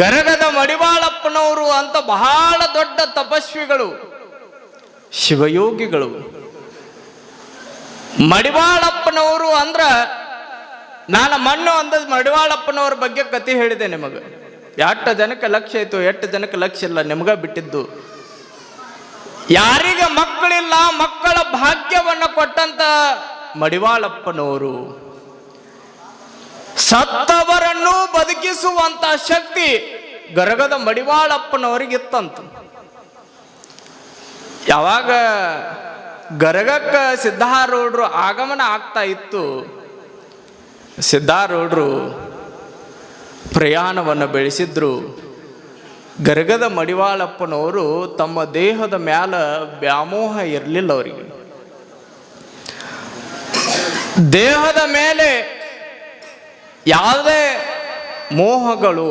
ಗರಗದ ಮಡಿವಾಳಪ್ಪನವರು ಅಂತ ಬಹಳ ದೊಡ್ಡ ತಪಸ್ವಿಗಳು, ಶಿವಯೋಗಿಗಳು. ಮಡಿವಾಳಪ್ಪನವರು ಅಂದ್ರ ನಾನು ಮಣ್ಣು ಅಂದ ಮಡಿವಾಳಪ್ಪನವ್ರ ಬಗ್ಗೆ ಕತೆ ಹೇಳಿದೆ ನಿಮಗೆ. ಎಷ್ಟು ಜನಕ್ಕೆ ಲಕ್ಷ್ಯ ಇತ್ತು ಎಷ್ಟು ಜನಕ್ಕೆ ಲಕ್ಷ್ಯ ಇಲ್ಲ, ನಿಮಗ ಬಿಟ್ಟಿದ್ದು. ಯಾರಿಗೆ ಮಕ್ಕಳಿಲ್ಲ, ಮಕ್ಕಳ ಭಾಗ್ಯವನ್ನು ಕೊಟ್ಟಂತ ಮಡಿವಾಳಪ್ಪನವರು. ಸತ್ತವರನ್ನು ಬದುಕಿಸುವಂತ ಶಕ್ತಿ ಗರಗದ ಮಡಿವಾಳಪ್ಪನವರಿಗಿತ್ತಂತ. ಯಾವಾಗ ಗರಗಕ್ಕ ಸಿದ್ಧಾರೂಢರು ಆಗಮನ ಆಗ್ತಾ ಇತ್ತು, ಸಿದ್ಧಾರೂಢರು ಪ್ರಯಾಣವನ್ನು ಬೆಳೆಸಿದ್ರು. ಗರಗದ ಮಡಿವಾಳಪ್ಪನವರು ತಮ್ಮ ದೇಹದ ಮ್ಯಾಲ ವ್ಯಾಮೋಹ ಇರಲಿಲ್ಲ ಅವರಿಗೆ. ದೇಹದ ಮೇಲೆ ಯಾವುದೇ ಮೋಹಗಳು,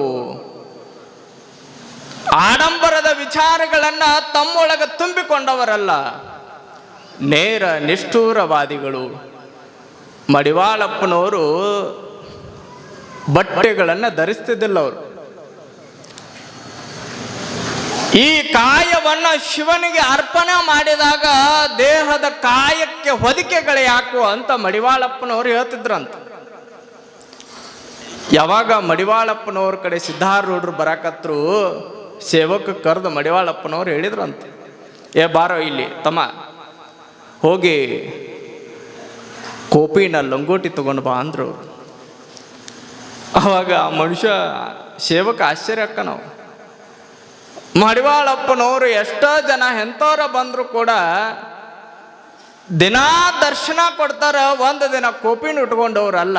ಆಡಂಬರದ ವಿಚಾರಗಳನ್ನು ತಮ್ಮೊಳಗ ತುಂಬಿಕೊಂಡವರಲ್ಲ. ನೇರ ನಿಷ್ಠೂರವಾದಿಗಳು. ಮಡಿವಾಳಪ್ಪನವರು ಬಟ್ಟೆಗಳನ್ನು ಧರಿಸ್ತಿದ್ದಿಲ್ಲ ಅವರು. ಈ ಕಾಯವನ್ನು ಶಿವನಿಗೆ ಅರ್ಪಣೆ ಮಾಡಿದಾಗ ದೇಹದ ಕಾಯಕ್ಕೆ ಹೊದಿಕೆಗಳೇ ಯಾಕು ಅಂತ ಮಡಿವಾಳಪ್ಪನವರು ಹೇಳ್ತಿದ್ರಂತ. ಯಾವಾಗ ಮಡಿವಾಳಪ್ಪನವ್ರ ಕಡೆ ಸಿದ್ಧಾರೂಢರು ಬರಾಕತ್ರು, ಸೇವಕ ಕರೆದು ಮಡಿವಾಳಪ್ಪನವ್ರು ಹೇಳಿದ್ರಂತ. ಏ ಬಾರೋ ಇಲ್ಲಿ, ತಮ್ಮ. ಹೋಗಿ ಕೋಪಿನ ಲಂಗೋಟಿ ತಗೊಂಡು ಬಾ ಅಂದ್ರು. ಆವಾಗ ಆ ಮನುಷ್ಯ ಸೇವಕ ಆಶ್ಚರ್ಯ ಅಕ್ಕ ನಾವು ಮಡಿವಾಳಪ್ಪನವರು ಎಷ್ಟೋ ಜನ ಎಂಥವ್ರ ಬಂದರೂ ಕೂಡ ದಿನಾ ದರ್ಶನ ಕೊಡ್ತಾರ, ಒಂದು ದಿನ ಕೋಪಿನ ಉಟ್ಕೊಂಡವ್ರಲ್ಲ.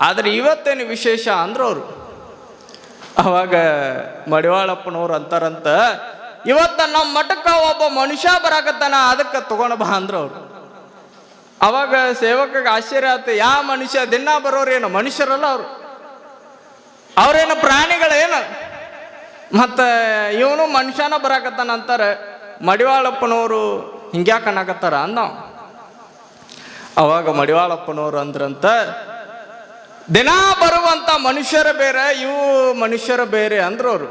ಆದ್ರೆ ಇವತ್ತೇನು ವಿಶೇಷ ಅಂದ್ರೆ ಅವರು. ಅವಾಗ ಮಡಿವಾಳಪ್ಪನವ್ರು ಅಂತಾರಂತ, ಇವತ್ತ ನಮ್ಮ ಮಠಕ್ಕೆ ಒಬ್ಬ ಮನುಷ್ಯ ಬರಾಕತ್ತಾನ, ಅದಕ್ಕೆ ತಗೊಂಡ ಬಾ ಅಂದ್ರೆ ಅವ್ರು. ಅವಾಗ ಸೇವಕಗೆ ಆಶ್ಚರ್ಯ ಆಯ್ತು ಯಾ ಮನುಷ್ಯ, ದಿನ ಬರೋರೇನು ಮನುಷ್ಯರಲ್ಲ ಅವರು. ಅವ್ರೇನು ಪ್ರಾಣಿಗಳೇನು? ಮತ್ತು ಇವನು ಮನುಷ್ಯನ ಬರಾಕತ್ತಾನ ಅಂತಾರೆ. ಮಡಿವಾಳಪ್ಪನವರು ಹಿಂಗ್ಯಾಕೆ ಅನ್ನಕತ್ತಾರ ಅಂದ ಅವಾಗ ಮಡಿವಾಳಪ್ಪನವರು ಅಂದ್ರಂತ ದಿನ ಬರುವಂತ ಮನುಷ್ಯರ ಬೇರೆ, ಇವು ಮನುಷ್ಯರ ಬೇರೆ ಅಂದ್ರು ಅವರು.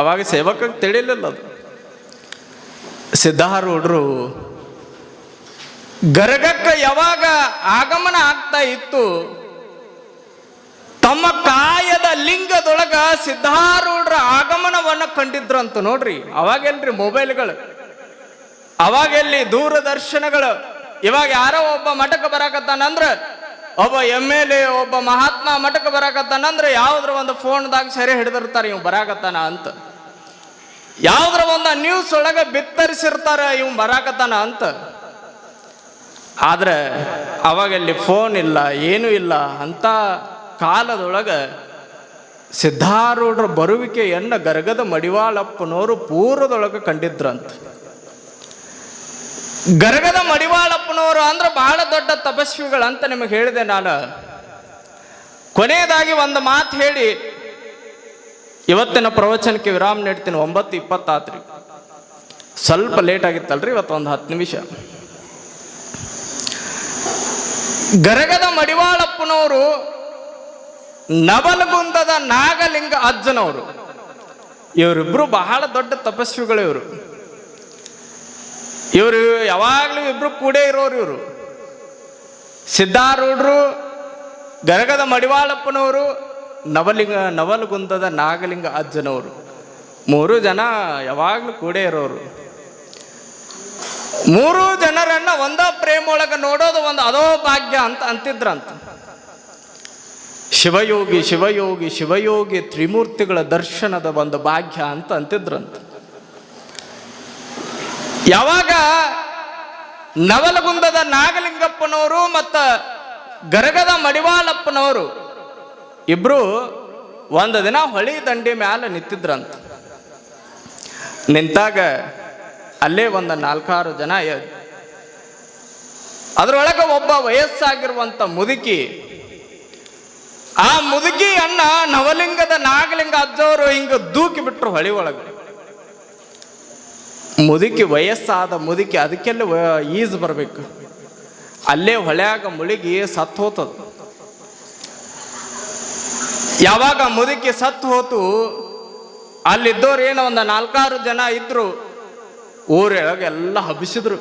ಅವಾಗ ಸೇವಕಕ್ಕೆ ತಿಳಿಲಿಲ್ಲ ಅದು. ಸಿದ್ಧಾರೂಢರು ಗರಗಕ್ಕೆ ಯಾವಾಗ ಆಗಮನ ಆಗ್ತಾ ಇತ್ತು, ತಮ್ಮ ಕಾಯದ ಲಿಂಗದೊಳಗ ಸಿದ್ಧಾರೂಢರ ಆಗಮನವನ್ನ ಕಂಡಿದ್ರಂತ ನೋಡ್ರಿ. ಅವಾಗೆಲ್ರಿ ಮೊಬೈಲ್ಗಳು ಅವಾಗೆಲ್ಲಿ ದೂರದರ್ಶನಗಳು, ಇವಾಗ ಯಾರೋ ಒಬ್ಬ ಮಠಕ್ಕೆ ಬರಾಕತ್ತಾನಂದ್ರ ಒಬ್ಬ ಎಂ ಎಲ್ ಎ, ಒಬ್ಬ ಮಹಾತ್ಮ ಮಠಕ್ಕೆ ಬರಾಕತ್ತಾನಂದ್ರೆ ಯಾವ್ದ್ರ ಒಂದು ಫೋನ್ದಾಗ ಸರಿ ಹಿಡಿದಿರ್ತಾರೆ ಇವ್ ಬರಾಕತ್ತಾನ ಅಂತ. ಯಾವ್ದ್ರ ಒಂದು ನ್ಯೂಸ್ ಒಳಗೆ ಬಿತ್ತರಿಸಿರ್ತಾರೆ ಇವ್ ಬರಾಕತ್ತಾನ ಅಂತ. ಆದ್ರೆ ಅವಾಗಲ್ಲಿ ಫೋನ್ ಇಲ್ಲ, ಏನೂ ಇಲ್ಲ ಅಂತ ಕಾಲದೊಳಗೆ ಸಿದ್ಧಾರೂಢರ ಬರುವಿಕೆಯನ್ನು ಗರಗದ ಮಡಿವಾಳಪ್ಪನವರು ಪೂರ್ವದೊಳಗೆ ಕಂಡಿದ್ರಂತ. ಗರಗದ ಮಡಿವಾಳಪ್ಪನವರು ಅಂದ್ರೆ ಬಹಳ ದೊಡ್ಡ ತಪಸ್ವಿಗಳು ಅಂತ ನಿಮಗೆ ಹೇಳಿದೆ ನಾನು. ಕೊನೆಯದಾಗಿ ಒಂದು ಮಾತು ಹೇಳಿ. ಇವತ್ತಿನ ಪ್ರವಚನಕ್ಕೆ ವಿರಾಮ ನೀಡ್ತೀನಿ, ಒಂಬತ್ತು ಇಪ್ಪತ್ತಾತ್ರಿ. ಸ್ವಲ್ಪ ಲೇಟ್ ಆಗಿತ್ತಲ್ರಿ ಇವತ್ತು ಒಂದು ಹತ್ತು ನಿಮಿಷ. ಗರಗದ ಮಡಿವಾಳಪ್ಪನವರು ನವಲಗುಂದದ ನಾಗಲಿಂಗ ಅಜ್ಜನವರು. ಇವರಿಬ್ರು ಬಹಳ ದೊಡ್ಡ ತಪಸ್ವಿಗಳು ಇವರು. ಇವರು ಯಾವಾಗಲೂ ಇಬ್ಬರು ಕೂಡೇ ಇರೋರು ಇವರು. ಸಿದ್ಧಾರೂಢರು, ಗರಗದ ಮಡಿವಾಳಪ್ಪನವರು, ನವಲಿಂಗ, ನವಲಗುಂದದ ನಾಗಲಿಂಗ ಅಜ್ಜನವರು. ಮೂರು ಜನ ಯಾವಾಗಲೂ ಕೂಡೇ ಇರೋರು. ಮೂರು ಜನರನ್ನ ಒಂದ ಪ್ರೇಮ ಒಳಗ ನೋಡೋದು ಒಂದು ಅದೋ ಭಾಗ್ಯ ಅಂತ ಅಂತಿದ್ರಂತ. ಶಿವಯೋಗಿ ಶಿವಯೋಗಿ ಶಿವಯೋಗಿ ತ್ರಿಮೂರ್ತಿಗಳ ದರ್ಶನದ ಒಂದು ಭಾಗ್ಯ ಅಂತ ಅಂತಿದ್ರಂತ. ಯಾವಾಗ ನವಲಗುಂದದ ನಾಗಲಿಂಗಪ್ಪನವರು ಮತ್ತ ಗರಗದ ಮಡಿವಾಳಪ್ಪನವರು ಇಬ್ರು ಒಂದು ದಿನ ಹೊಳಿ ದಂಡಿ ಮ್ಯಾಲ ನಿಂತಿದ್ರಂತ. ನಿಂತಾಗ ಅಲ್ಲೇ ಒಂದು ನಾಲ್ಕಾರು ಜನ ಎ- ಒಬ್ಬ ವಯಸ್ಸಾಗಿರುವಂತ ಮುದುಕಿ. ಆ ಮುದುಕಿ ಅಣ್ಣ ನವಲಿಂಗದ ನಾಗಲಿಂಗ ಅಜ್ಜವರು ಹಿಂಗ ದೂಕಿ ಬಿಟ್ರು ಹೊಳಿ ಒಳಗೆ. ಮುದುಕಿ ವಯಸ್ಸಾದ ಮುದುಕಿ ಅದಕ್ಕೆಲ್ಲ ಈಜ್ ಬರಬೇಕು. ಅಲ್ಲೇ ಹೊಳ್ಯಾಗ ಮುಳುಗಿ ಸತ್ತು ಹೋತದ. ಯಾವಾಗ ಮುದುಕಿ ಸತ್ತು ಹೋತು ಅಲ್ಲಿದ್ದವ್ರು ಏನೋ ಒಂದು ನಾಲ್ಕಾರು ಜನ ಇದ್ರು, ಊರೊಳಗೆ ಎಲ್ಲ ಹಬ್ಬಿಸಿದ್ರು.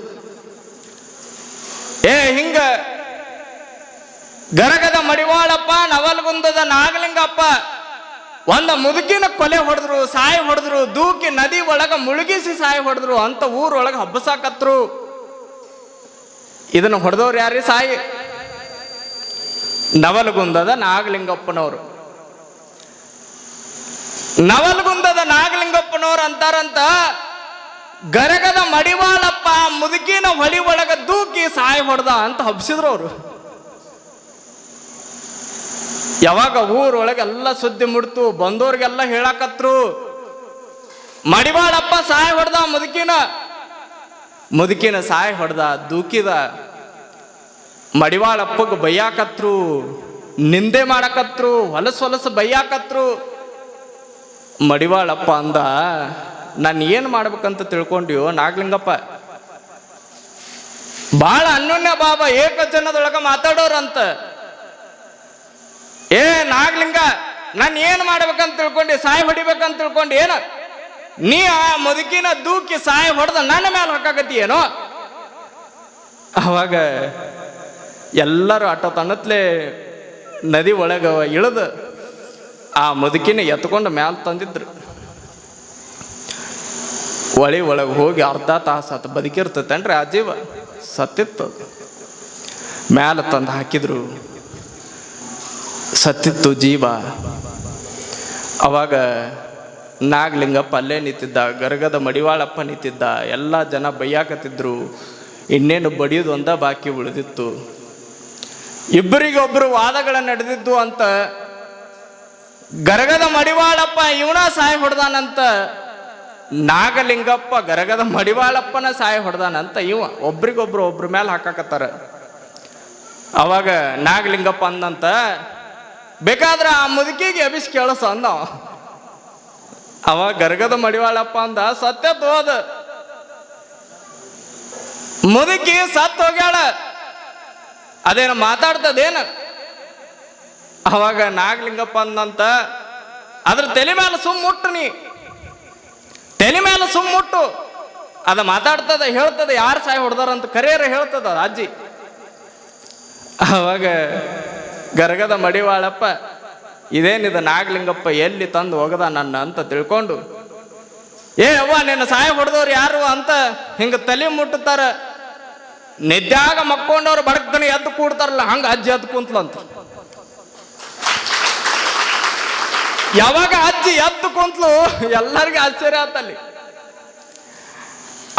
ಏ, ಹಿಂಗ ಗರಗದ ಮಡಿವಾಳಪ್ಪ, ನವಲ್ಗುಂದದ ನಾಗಲಿಂಗಪ್ಪ ಒಂದ ಮುದುಕಿನ ಕೊಲೆ ಹೊಡೆದ್ರು, ಸಾಯಿ ಹೊಡೆದ್ರು, ದೂಕಿ ನದಿ ಒಳಗ ಮುಳುಗಿಸಿ ಸಾಯಿ ಹೊಡೆದ್ರು, ಅಂತ ಊರೊಳಗೆ ಹಬ್ಬಸಾಕತ್ರು. ಇದನ್ನ ಹೊಡೆದವ್ರು ಯಾರೀ ಸಾಯಿ? ನವಲಗುಂದದ ನಾಗಲಿಂಗಪ್ಪನವರು. ನವಲಗುಂದದ ನಾಗಲಿಂಗಪ್ಪನವ್ರು ಅಂತಾರಂತ, ಗರಗದ ಮಡಿವಾಳಪ್ಪ ಮುದುಕಿನ ಹೊಳಿ ಒಳಗ ದೂಕಿ ಸಾಯಿ ಹೊಡೆದ ಅಂತ ಹಬ್ಸಿದ್ರು ಅವರು. ಯಾವಾಗ ಊರೊಳಗೆ ಎಲ್ಲ ಸುದ್ದಿ ಮುಡ್ತು, ಬಂದೋರಿಗೆಲ್ಲ ಹೇಳಾಕತ್ರು. ಮಡಿವಾಳಪ್ಪ ಸಹಾಯ ಹೊಡೆದ ಮುದುಕಿನ. ಮುದುಕಿನ ಸಹಾಯ ಹೊಡೆದ, ದೂಕಿದ. ಮಡಿವಾಳಪ್ಪಗೆ ಬೈಯಾಕತ್ರು, ನಿಂದೆ ಮಾಡಕತ್ರು, ಹೊಲಸು ಹೊಲಸು ಬೈಯಾಕತ್ರು. ಮಡಿವಾಳಪ್ಪ ಅಂದ, ನಾನು ಏನು ಮಾಡ್ಬೇಕಂತ ತಿಳ್ಕೊಂಡ್ಯೋ ನಾಗಲಿಂಗಪ್ಪ. ಭಾಳ ಅನ್ಯೋನ್ಯ ಬಾಬಾ ಏಕಜನದೊಳಗೆ ಮಾತಾಡೋರಂತ. ನಾಗಲಿಂಗ ನಾನು ಏನು ಮಾಡ್ಬೇಕಂತ ತಿಳ್ಕೊಂಡು, ಸಾಯಿ ಹೊಡಿಬೇಕಂತ ತಿಳ್ಕೊಂಡು, ಏನು? ನೀ ಆ ಮುದುಕಿನ ದೂಕಿ ಸಾಯಿ ಹೊಡೆದ ನನ್ನ ಮೇಲೆ ಹಾಕಾಗತಿ ಏನೋ? ಅವಾಗ ಎಲ್ಲರೂ ಆಟ ತನ್ನತ್ಲೆ ನದಿ ಒಳಗ ಇಳಿದು ಆ ಮುದುಕಿನ ಎತ್ಕೊಂಡು ಮ್ಯಾಲ ತಂದಿದ್ರು. ಹೊಳಿ ಒಳಗೆ ಹೋಗಿ ಅರ್ಧ ತಾಸು ಆತ ಬದುಕಿರ್ತೈತೇನ್ರಿ ಆ ಜೀವ? ಸತ್ತಿತ್ತು. ಮ್ಯಾಲೆ ತಂದು ಹಾಕಿದ್ರು. ಸತ್ತಿತ್ತು ಜೀವ. ಅವಾಗ ನಾಗಲಿಂಗಪ್ಪ ಅಲ್ಲೇ ನಿಂತಿದ್ದ, ಗರಗದ ಮಡಿವಾಳಪ್ಪ ನಿಂತಿದ್ದ, ಎಲ್ಲ ಜನ ಬೈಯಾಕತ್ತಿದ್ರು. ಇನ್ನೇನು ಬಡಿಯೋದು ಒಂದ ಬಾಕಿ ಉಳಿದಿತ್ತು. ಇಬ್ಬರಿಗೊಬ್ಬರು ವಾದಗಳ ನಡೆದಿದ್ದು ಅಂತ ಗರಗದ ಮಡಿವಾಳಪ್ಪ ಇವನ ಸಾಯಿ ಹೊಡೆದಾನಂತ ನಾಗಲಿಂಗಪ್ಪ ಗರಗದ ಮಡಿವಾಳಪ್ಪನ ಸಾಯಿ ಹೊಡೆದಾನಂತ ಇವ ಒಬ್ರಿಗೊಬ್ರು ಒಬ್ರ ಮೇಲೆ ಹಾಕಾಕತ್ತಾರ. ಅವಾಗ ನಾಗಲಿಂಗಪ್ಪ ಅಂದಂತ ಬೇಕಾದ್ರೆ ಆ ಮುದುಕಿಗೆ ಎಬಿಸ್ ಕೇಳಸ ಅಂದ. ಅವ. ಗರ್ಗದ ಮಡಿವಾಳಪ್ಪ ಅಂದ, ಸತ್ಯ ತೋದ ಮುದುಕಿ ಸತ್ ಹೋಗ್ಯಾಳ. ಅದೇನು ಮಾತಾಡ್ತದೇನು? ಅವಾಗ ನಾಗಲಿಂಗಪ್ಪ ಅಂದಂತ, ಅದ್ರ ತಲೆ ಮೇಲೆ ಸುಮ್ ಮುಟ್ಟು ನೀ. ತಲೆ ಮೇಲೆ ಸುಮ್ ಮುಟ್ಟು. ಅದ ಮಾತಾಡ್ತದ, ಹೇಳ್ತದ, ಯಾರು ಸಾಯಿ ಹೊಡೆದಾರಂತ ಕರಿಯರ ಹೇಳ್ತದ ಅಜ್ಜಿ ಅವಾಗ ಗರಗದ ಮಡಿವಾಳಪ್ಪ, ಇದೇನಿದ ನಾಗಲಿಂಗಪ್ಪ ಎಲ್ಲಿ ತಂದು ಹೋಗದ ನನ್ನ ಅಂತ ತಿಳ್ಕೊಂಡು, ಏ ಅವ್ವ, ನಿನ್ನ ಸಹಾಯ ಹೊಡೆದವ್ರು ಯಾರು ಅಂತ ಹಿಂಗ ತಲೆ ಮುಟ್ಟುತ್ತಾರ. ನಿದ್ದಾಗ ಮಕ್ಕೊಂಡವ್ರು ಬಡಕ್ದನ ಎದ್ದು ಕೂಡ್ತಾರಲ್ಲ, ಹಂಗ ಅಜ್ಜಿ ಎದ್ದು ಕುಂತ್ಲಂತ. ಯಾವಾಗ ಅಜ್ಜಿ ಎದ್ದು ಕುಂತ್ಲು, ಎಲ್ಲರಿಗೂ ಆಶ್ಚರ್ಯ ಆತಲ್ಲಿ.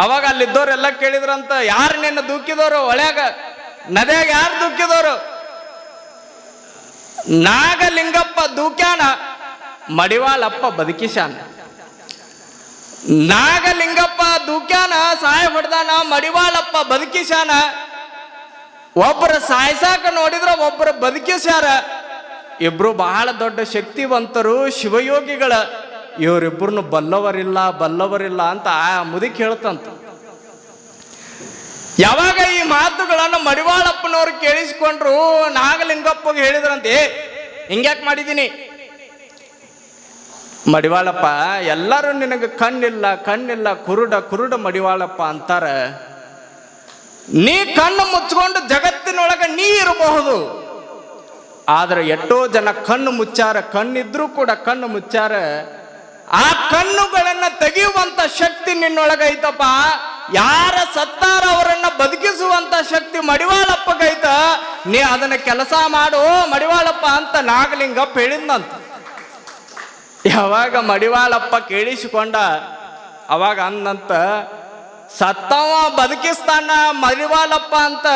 ಅವಾಗ ಅಲ್ಲಿದ್ದವ್ರೆಲ್ಲ ಕೇಳಿದ್ರಂತ, ಯಾರು ನಿನ್ನ ದುಃಖಿದವರು ಒಳ್ಯಾಗ, ನದಿಯಾಗ ಯಾರು ದುಃಖಿದವರು ನಾಗಲಿಂಗಪ್ಪ ದೂಕ್ಯಾನ, ಮಡಿವಾಳಪ್ಪ ಬದುಕಿಶಾನ ನಾಗಲಿಂಗಪ್ಪ ದೂಕ್ಯಾನ, ಸಾಯ ಹೊಡೆದಾನ, ಮಡಿವಾಳಪ್ಪ ಬದುಕಿಶಾನ ಒಬ್ಬರ ಸಾಯ್ಸಾಕ ನೋಡಿದ್ರ ಒಬ್ಬರು ಬದುಕಿಸ್ಯಾರ. ಇಬ್ರು ಬಹಳ ದೊಡ್ಡ ಶಕ್ತಿವಂತರು, ಶಿವಯೋಗಿಗಳ. ಇವರಿಬ್ಬರನ್ನು ಬಲ್ಲವರಿಲ್ಲ ಬಲ್ಲವರಿಲ್ಲ ಅಂತ ಆ ಮುದುಕಿ ಹೇಳ್ತಂತ. ಯಾವಾಗ ಈ ಮಾತುಗಳನ್ನು ಮಡಿವಾಳಪ್ಪನವ್ರು ಕೇಳಿಸ್ಕೊಂಡ್ರು ನಾಗಲಿಂಗಪ್ಪಗೆ ಹೇಳಿದ್ರಂತೆ. ಹಿಂಗ್ಯಾಕೆ ಮಾಡಿದ್ದೀನಿ? ಮಡಿವಾಳಪ್ಪ, ಎಲ್ಲರೂ ನಿನಗೆ ಕಣ್ಣಿಲ್ಲ ಕಣ್ಣಿಲ್ಲ, ಕುರುಡ ಕುರುಡ ಮಡಿವಾಳಪ್ಪ ಅಂತಾರ. ನೀ ಕಣ್ಣು ಮುಚ್ಕೊಂಡು ಜಗತ್ತಿನೊಳಗೆ ನೀ ಇರಬಹುದು. ಆದ್ರೆ ಎಷ್ಟೋ ಜನ ಕಣ್ಣು ಮುಚ್ಚಾರ, ಕಣ್ಣಿದ್ರೂ ಕೂಡ ಕಣ್ಣು ಮುಚ್ಚಾರ. ಆ ಕಣ್ಣುಗಳನ್ನು ತೆಗೆಯುವಂಥ ಶಕ್ತಿ ನಿನ್ನೊಳಗ ಐತಪ್ಪ ಯಾರ ಸತ್ತಾರ ಅವರನ್ನ ಬದುಕಿಸುವಂತ ಶಕ್ತಿ ಮಡಿವಾಳಪ್ಪಗೈತ ನೀ ಅದನ್ನ ಕೆಲಸ ಮಾಡು, ಮಡಿವಾಳಪ್ಪ ಅಂತ ನಾಗಲಿಂಗಪ್ಪ ಹೇಳಿದ್ನಂತ ಯಾವಾಗ ಮಡಿವಾಳಪ್ಪ ಕೇಳಿಸಿಕೊಂಡ, ಅವಾಗ ಅಂದಂತ, ಸತ್ತವ ಬದುಕಿಸ್ತಾನ ಮಡಿವಾಳಪ್ಪ ಅಂತ,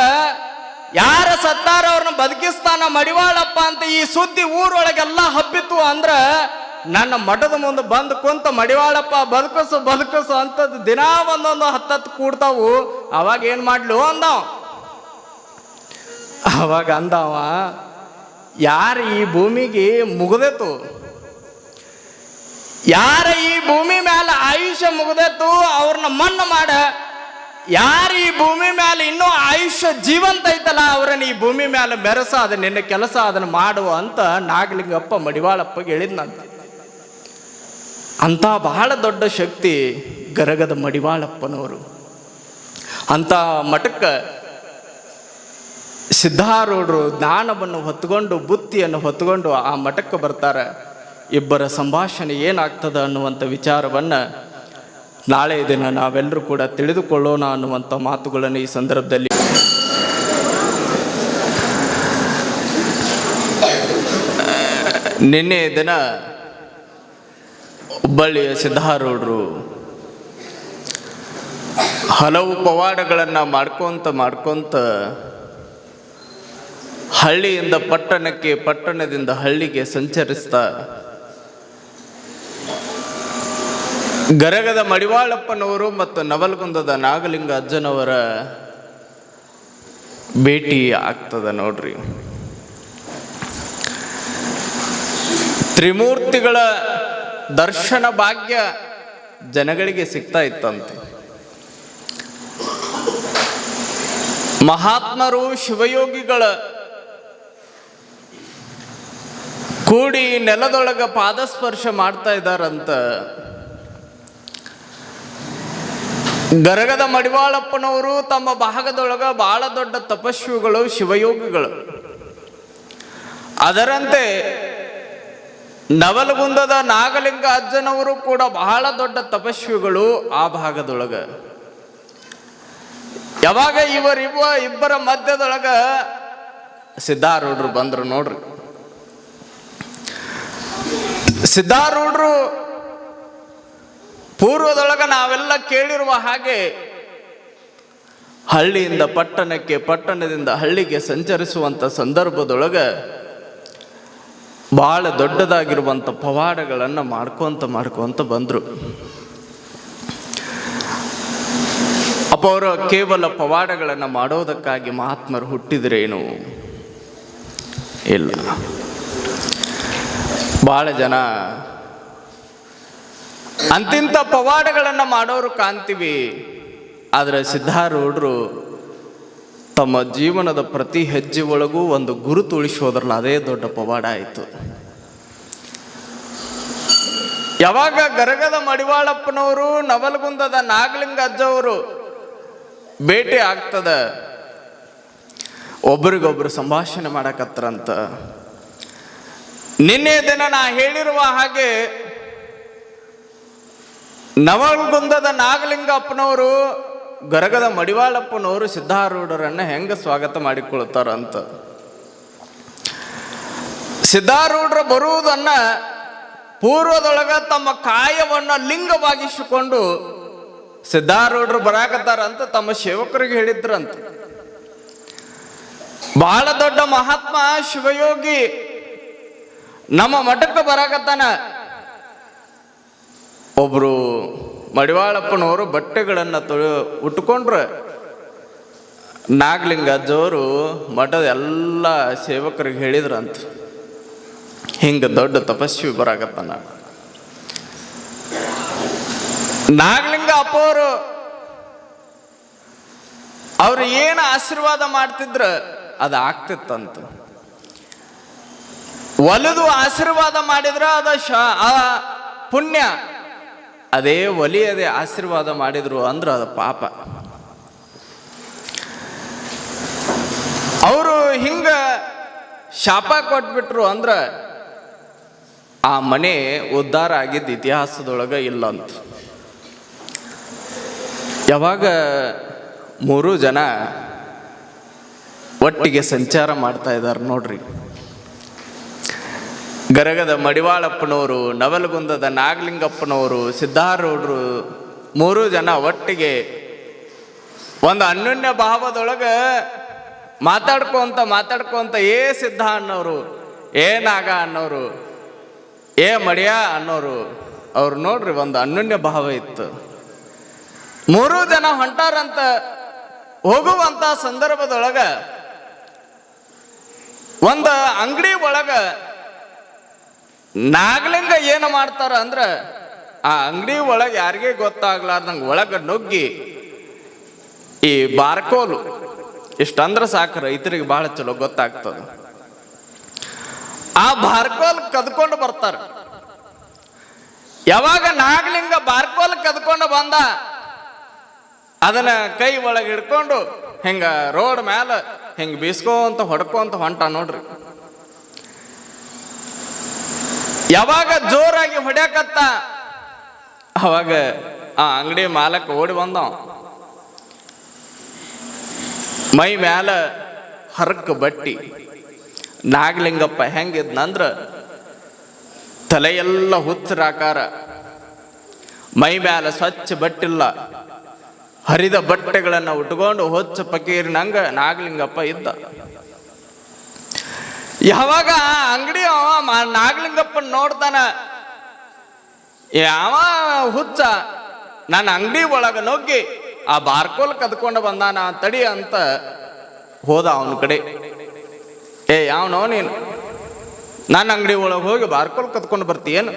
ಯಾರ ಸತ್ತಾರ ಅವ್ರನ್ನ ಬದುಕಿಸ್ತಾನ ಮಡಿವಾಳಪ್ಪ ಅಂತ ಈ ಸುದ್ದಿ ಊರೊಳಗೆಲ್ಲ ಹಬ್ಬಿತ್ತು ಅಂದ್ರ ನನ್ನ ಮಠದ ಮುಂದೆ ಬಂದು ಕುಂತ ಮಡಿವಾಳಪ್ಪ, ಬದುಕಸು ಬದುಕಸು ಅಂತದ್ದು ದಿನ ಒಂದೊಂದು ಹತ್ತತ್ತು ಕೂಡ್ತಾವು. ಅವಾಗ ಏನು ಮಾಡ್ಲು, ಅಂದವ. ಅವಾಗ ಅಂದವ, ಯಾರು ಈ ಭೂಮಿಗೆ ಮುಗ್ದೇತು ಯಾರ ಈ ಭೂಮಿ ಮೇಲೆ ಆಯುಷ್ಯ ಮುಗ್ದೈತು ಅವ್ರನ್ನ ಮಣ್ಣು ಮಾಡ. ಯಾರು ಈ ಭೂಮಿ ಮೇಲೆ ಇನ್ನೂ ಆಯುಷ್ಯ ಜೀವಂತ ಐತಲ್ಲ, ಅವ್ರನ್ನ ಈ ಭೂಮಿ ಮೇಲೆ ಬೆರಸ, ಅದನ್ನ ನಿನ್ನ ಕೆಲಸ ಅದನ್ನ ಮಾಡುವ ಅಂತ ನಾಗಲಿಂಗಪ್ಪ ಮಡಿವಾಳಪ್ಪಗೆ ಹೇಳಿದ್ನಂತ. ಅಂತ ಬಹಳ ದೊಡ್ಡ ಶಕ್ತಿ ಗರಗದ ಮಡಿವಾಳಪ್ಪನವರು. ಅಂತ ಮಠಕ್ಕೆ ಸಿದ್ಧಾರೂಢರು ಜ್ಞಾನವನ್ನು ಹೊತ್ಕೊಂಡು, ಬುತ್ತಿಯನ್ನು ಹೊತ್ಕೊಂಡು ಆ ಮಠಕ್ಕೆ ಬರ್ತಾರೆ. ಇಬ್ಬರ ಸಂಭಾಷಣೆ ಏನಾಗ್ತದೆ ಅನ್ನುವಂಥ ವಿಚಾರವನ್ನು ನಾಳೆ ದಿನ ನಾವೆಲ್ಲರೂ ಕೂಡ ತಿಳಿದುಕೊಳ್ಳೋಣ ಅನ್ನುವಂಥ ಮಾತುಗಳನ್ನು ಈ ಸಂದರ್ಭದಲ್ಲಿ. ನಿನ್ನೆ ದಿನ ಹುಬ್ಬಳ್ಳಿಯ ಸಿದ್ಧಾರೂಢರು ಹಲವು ಪವಾಡಗಳನ್ನು ಮಾಡ್ಕೊಂತ ಮಾಡ್ಕೊತ ಹಳ್ಳಿಯಿಂದ ಪಟ್ಟಣಕ್ಕೆ ಪಟ್ಟಣದಿಂದ ಹಳ್ಳಿಗೆ ಸಂಚರಿಸ್ತಾ ಗರಗದ ಮಡಿವಾಳಪ್ಪನವರು ಮತ್ತು ನವಲಗುಂದದ ನಾಗಲಿಂಗ ಅಜ್ಜನವರ ಭೇಟಿ ಆಗ್ತದ ನೋಡ್ರಿ. ತ್ರಿಮೂರ್ತಿಗಳ ದರ್ಶನ ಭಾಗ್ಯ ಜನಗಳಿಗೆ ಸಿಗ್ತಾ ಇತ್ತಂತೆ. ಮಹಾತ್ಮರು ಶಿವಯೋಗಿಗಳ ಕೂಡಿ ನೆಲದೊಳಗ ಪಾದಸ್ಪರ್ಶ ಮಾಡ್ತಾ ಇದ್ದಾರಂತ ಗರಗದ ಮಡಿವಾಳಪ್ಪನವರು ತಮ್ಮ ಭಾಗದೊಳಗ ಬಹಳ ದೊಡ್ಡ ತಪಸ್ವಿಗಳು, ಶಿವಯೋಗಿಗಳು. ಅದರಂತೆ ನವಲಗುಂದದ ನಾಗಲಿಂಗ ಅಜ್ಜನವರು ಕೂಡ ಬಹಳ ದೊಡ್ಡ ತಪಸ್ವಿಗಳು ಆ ಭಾಗದೊಳಗ. ಯಾವಾಗ ಇವರಿಬ್ಬ ಇಬ್ಬರ ಮಧ್ಯದೊಳಗ ಸಿದ್ಧಾರೂಢರು ಬಂದ್ರು ನೋಡ್ರಿ. ಸಿದ್ಧಾರೂಢರು ಪೂರ್ವದೊಳಗ ನಾವೆಲ್ಲ ಕೇಳಿರುವ ಹಾಗೆ ಹಳ್ಳಿಯಿಂದ ಪಟ್ಟಣಕ್ಕೆ ಪಟ್ಟಣದಿಂದ ಹಳ್ಳಿಗೆ ಸಂಚರಿಸುವಂಥ ಸಂದರ್ಭದೊಳಗ ಬಹಳ ದೊಡ್ಡದಾಗಿರುವಂಥ ಪವಾಡಗಳನ್ನು ಮಾಡ್ಕೊತ ಮಾಡ್ಕೊತ ಬಂದರು. ಅಪ್ಪ ಅವರು ಕೇವಲ ಪವಾಡಗಳನ್ನು ಮಾಡೋದಕ್ಕಾಗಿ ಮಹಾತ್ಮರು ಹುಟ್ಟಿದ್ರೇನು? ಇಲ್ಲ. ಭಾಳ ಜನ ಅಂತಿಂಥ ಪವಾಡಗಳನ್ನು ಮಾಡೋರು ಕಾಣ್ತೀವಿ. ಆದರೆ ಸಿದ್ಧಾರೂಢರು ತಮ್ಮ ಜೀವನದ ಪ್ರತಿ ಹೆಜ್ಜೆ ಒಳಗೂ ಒಂದು ಗುರುತು ಉಳಿಸೋದ್ರಲ್ಲ ಅದೇ ದೊಡ್ಡ ಪವಾಡ ಆಯಿತು. ಯಾವಾಗ ಗರಗದ ಮಡಿವಾಳಪ್ಪನವರು, ನವಲಗುಂದದ ನಾಗಲಿಂಗ ಅಜ್ಜವರು ಭೇಟಿ ಆಗ್ತದ, ಒಬ್ರಿಗೊಬ್ರು ಸಂಭಾಷಣೆ ಮಾಡಕತ್ರಂತ ನಿನ್ನೆ ದಿನ ನಾ ಹೇಳಿರುವ ಹಾಗೆ ನವಲಗುಂದದ ನಾಗಲಿಂಗಪ್ಪನವರು ಗರಗದ ಮಡಿವಾಳಪ್ಪನವರು ಸಿದ್ಧಾರೂಢರನ್ನು ಹೆಂಗೆ ಸ್ವಾಗತ ಮಾಡಿಕೊಳ್ತಾರಂತ ಸಿದ್ಧಾರೂಢರು ಬರುವುದನ್ನ ಪೂರ್ವದೊಳಗ ತಮ್ಮ ಕಾಯವನ್ನು ಲಿಂಗವಾಗಿಸಿಕೊಂಡು ಸಿದ್ಧಾರೂಢರು ಬರಾಕತ್ತಾರಂತ ತಮ್ಮ ಸೇವಕರಿಗೆ ಹೇಳಿದ್ರಂತ. ಬಹಳ ದೊಡ್ಡ ಮಹಾತ್ಮ ಶಿವಯೋಗಿ ನಮ್ಮ ಮಠಕ್ಕೆ ಬರಾಕತ್ತಾನ. ಒಬ್ರು ಮಡಿವಾಳಪ್ಪನವರು ಬಟ್ಟೆಗಳನ್ನು ತೊಳೆ ಉಟ್ಕೊಂಡ್ರೆ. ನಾಗಲಿಂಗ ಅಜ್ಜವರು ಮಠದ ಎಲ್ಲ ಸೇವಕರಿಗೆ ಹೇಳಿದ್ರಂತ. ಹಿಂಗೆ ದೊಡ್ಡ ತಪಸ್ವಿ ಬರಾಕತ್ತಾನ ನಾಗಲಿಂಗ ಅಪ್ಪವರು ಅವ್ರು ಏನು ಆಶೀರ್ವಾದ ಮಾಡ್ತಿದ್ರ ಅದು ಆಗ್ತಿತ್ತಂತ. ಒಲಿದು ಆಶೀರ್ವಾದ ಮಾಡಿದ್ರ ಅದ ಶ ಪುಣ್ಯ. ಅದೇ ಒಲಿಯದೆ ಆಶೀರ್ವಾದ ಮಾಡಿದ್ರು ಅಂದ್ರೆ ಅದು ಪಾಪ. ಅವರು ಹಿಂಗ ಶಾಪ ಕೊಟ್ಬಿಟ್ರು ಅಂದ್ರೆ ಆ ಮನೆ ಉದ್ಧಾರ ಆಗಿದ್ದ ಇತಿಹಾಸದೊಳಗೆ ಇಲ್ಲ ಅಂತ ಯಾವಾಗ ಮೂರು ಜನ ಒಟ್ಟಿಗೆ ಸಂಚಾರ ಮಾಡ್ತಾ ಇದ್ದಾರೆ ನೋಡ್ರಿ. ಗರಗದ ಮಡಿವಾಳಪ್ಪನವರು, ನವಲಗುಂದದ ನಾಗಲಿಂಗಪ್ಪನವರು, ಸಿದ್ಧಾರೂಢರು, ಮೂರು ಜನ ಒಟ್ಟಿಗೆ ಒಂದು ಅನ್ಯೋನ್ಯ ಭಾವದೊಳಗೆ ಮಾತಾಡ್ಕೊಂತ ಮಾತಾಡ್ಕೊಂತ, ಏ ಸಿದ್ಧ ಅನ್ನೋರು, ಏ ನಾಗ ಅನ್ನೋರು, ಏ ಮಡಿಯ ಅನ್ನೋರು, ಅವ್ರು ನೋಡ್ರಿ ಒಂದು ಅನ್ಯೋನ್ಯ ಭಾವ ಇತ್ತು. ಮೂರು ಜನ ಹೊಂಟಾರಂತ, ಹೋಗುವಂತ ಸಂದರ್ಭದೊಳಗ ಒಂದು ಅಂಗಡಿ ಒಳಗ ನಾಗಲಿಂಗ ಏನು ಮಾಡ್ತಾರ ಅಂದ್ರೆ ಆ ಅಂಗಡಿ ಒಳಗೆ ಯಾರಿಗೆ ಗೊತ್ತಾಗ್ಲಾರ್ದಂಗೆ ಒಳಗೆ ನುಗ್ಗಿ ಈ ಬಾರ್ಕೋಲು. ಇಷ್ಟಂದ್ರೆ ಸಾಕು ರೈತರಿಗೆ ಬಹಳ ಚಲೋ ಗೊತ್ತಾಗ್ತದ. ಆ ಬಾರ್ಕೋಲ್ ಕದ್ಕೊಂಡು ಬರ್ತಾರೆ. ಯಾವಾಗ ನಾಗಲಿಂಗ ಬಾರ್ಕೋಲ್ ಕದ್ಕೊಂಡು ಬಂದ, ಅದನ್ನ ಕೈ ಒಳಗೆ ಹಿಡ್ಕೊಂಡು ಹಿಂಗ ರೋಡ್ ಮ್ಯಾಲ ಹಿಂಗ ಬೀಸ್ಕೊಂತ ಹೊಡ್ಕೊಂತ ಹೊಂಟ ನೋಡ್ರಿ. ಯಾವಾಗ ಜೋರಾಗಿ ಹೊಡ್ಯಾಕತ್ತ? ಅವಾಗ ಆ ಅಂಗಡಿ ಮಾಲಕ್ ಓಡಿ ಬಂದವ. ಮೈ ಮ್ಯಾಲ ಹರಕ ಬಟ್ಟಿ. ನಾಗಲಿಂಗಪ್ಪ ಹೆಂಗಿದ್ನಂದ್ರ ತಲೆಯೆಲ್ಲ ಹುಚ್ಚರಾಕಾರ ಮೈ ಮ್ಯಾಲ ಸ್ವಚ್ಛ ಬಟ್ಟಿಲ್ಲ. ಹರಿದ ಬಟ್ಟೆಗಳನ್ನು ಉಟ್ಕೊಂಡು ಹೊಚ್ಚ ಪಕೀರಿನಂಗ ನಾಗಲಿಂಗಪ್ಪ ಇದ್ದ. ಯಾವಾಗ ಅಂಗಡಿ ಅವ ನಾಗಲಿಂಗಪ್ಪನ ನೋಡ್ತಾನ. ಯಾವ ಹುಚ್ಚ. ನನ್ನ ಅಂಗಡಿ ಒಳಗೆ ನುಗ್ಗಿ ಆ ಬಾರ್ಕೋಲ್ ಕದ್ಕೊಂಡು ಬಂದಾನ ತಡಿ ಅಂತ ಹೋದ ಅವನ ಕಡೆ. ಏ, ಯಾವನೋ ನೀನು. ನನ್ನ ಅಂಗಡಿ ಒಳಗೆ ಹೋಗಿ ಬಾರ್ಕೋಲ್ ಕದ್ಕೊಂಡು ಬರ್ತೀಯೇನು?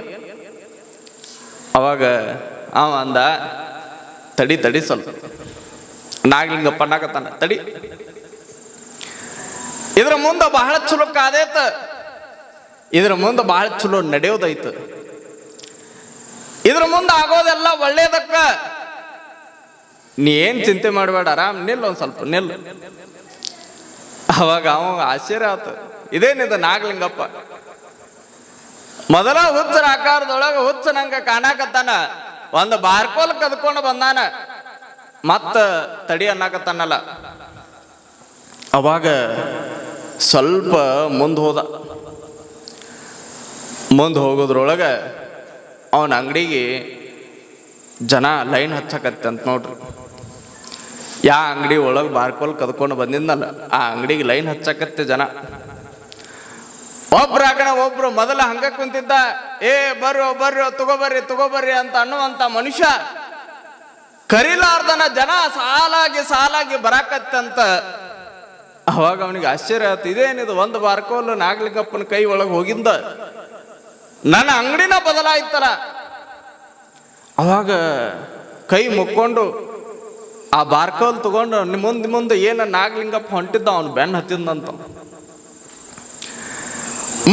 ಅವಾಗ ಅವ ಅಂದ, ತಡಿ ತಡಿ ಸ್ವಲ್ಪ. ನಾಗಲಿಂಗಪ್ಪ ನಾಗತ್ತಾನ ತಡಿ. ಇದ್ರ ಮುಂದೆ ಬಹಳ ಚಲೋ ಕಾದೇತ. ಇದ್ರ ಮುಂದೆ ಬಹಳ ಚಲೋ ನಡೆಯೋದೈತ. ಇದ್ರ ಮುಂದೆ ಆಗೋದೆಲ್ಲ ಒಳ್ಳೇದಕ್ಕ. ನೀ ಏನ್ ಚಿಂತೆ ಮಾಡಬೇಡ, ಆರಾಮ್ ನಿಲ್ಲ ಒಂದ್ ಸ್ವಲ್ಪ ನಿಲ್ಲು ಅವಾಗ ಅವ ಆಶ್ಚರ್ಯ ಆತ. ಇದೇನಿದ ನಾಗಲಿಂಗಪ್ಪ? ಮೊದಲ ಹುಚ್ಚರ ಆಕಾರದೊಳಗ ಹುಚ್ಚ ನಂಗ ಕಾಣಾಕತ್ತಾನ. ಒಂದು ಬಾರ್ಕೋಲ್ ಕದ್ಕೊಂಡು ಬಂದಾನ. ಮತ್ತ ತಡಿ ಅನ್ನಕತ್ತಾನಲ್ಲ. ಅವಾಗ ಸ್ವಲ್ಪ ಮುಂದೆ ಹೋದ. ಮುಂದೆ ಹೋಗೋದ್ರೊಳಗೆ ಅವನ ಅಂಗಡಿಗೆ ಜನ ಲೈನ್ ಹಚ್ಚಕತ್ತಂತ ನೋಡ್ರಿ. ಯಾ ಅಂಗಡಿ ಒಳಗೆ ಬಾರ್ಕೋಲ್ ಕದ್ಕೊಂಡು ಬಂದಿದ್ನಲ್ಲ, ಆ ಅಂಗಡಿಗೆ ಲೈನ್ ಹಚ್ಚಕತ್ತೆ ಜನ. ಒಬ್ರು ಆಗಣ ಒಬ್ರು ಮೊದಲ ಹಂಗ ಕುಂತಿದ್ದ, ಏ, ಬರ್ರೋ ಬರ್ರೋ ತಗೋಬರ್ರಿ ತಗೋಬರ್ರಿ ಅಂತ ಅನ್ನುವಂತ ಮನುಷ್ಯ ಕರಿಲಾರ್ದನ ಜನ ಸಾಲಾಗಿ ಸಾಲಾಗಿ ಬರಾಕತ್ತಂತ ಅವಾಗ ಅವನಿಗೆ ಆಶ್ಚರ್ಯ ಆಯ್ತು, ಇದೇನಿದು, ಒಂದು ಬಾರ್ಕೋಲ್ ನಾಗಲಿಂಗಪ್ಪನ ಕೈ ಒಳಗೆ ಹೋಗಿಂದ ನನ್ನ ಅಂಗಡಿನ ಬದಲಾಯ್ತಲ್ಲ. ಅವಾಗ ಕೈ ಮುಕ್ಕೊಂಡು ಆ ಬಾರ್ಕೋಲ್ ತಗೊಂಡು ಮುಂದೆ ಮುಂದೆ ಏನು ನಾಗಲಿಂಗಪ್ಪ ಹೊಂಟಿದ್ದ ಅವನು ಬೆನ್ನ ಹತ್ತಿದ್ದಂತ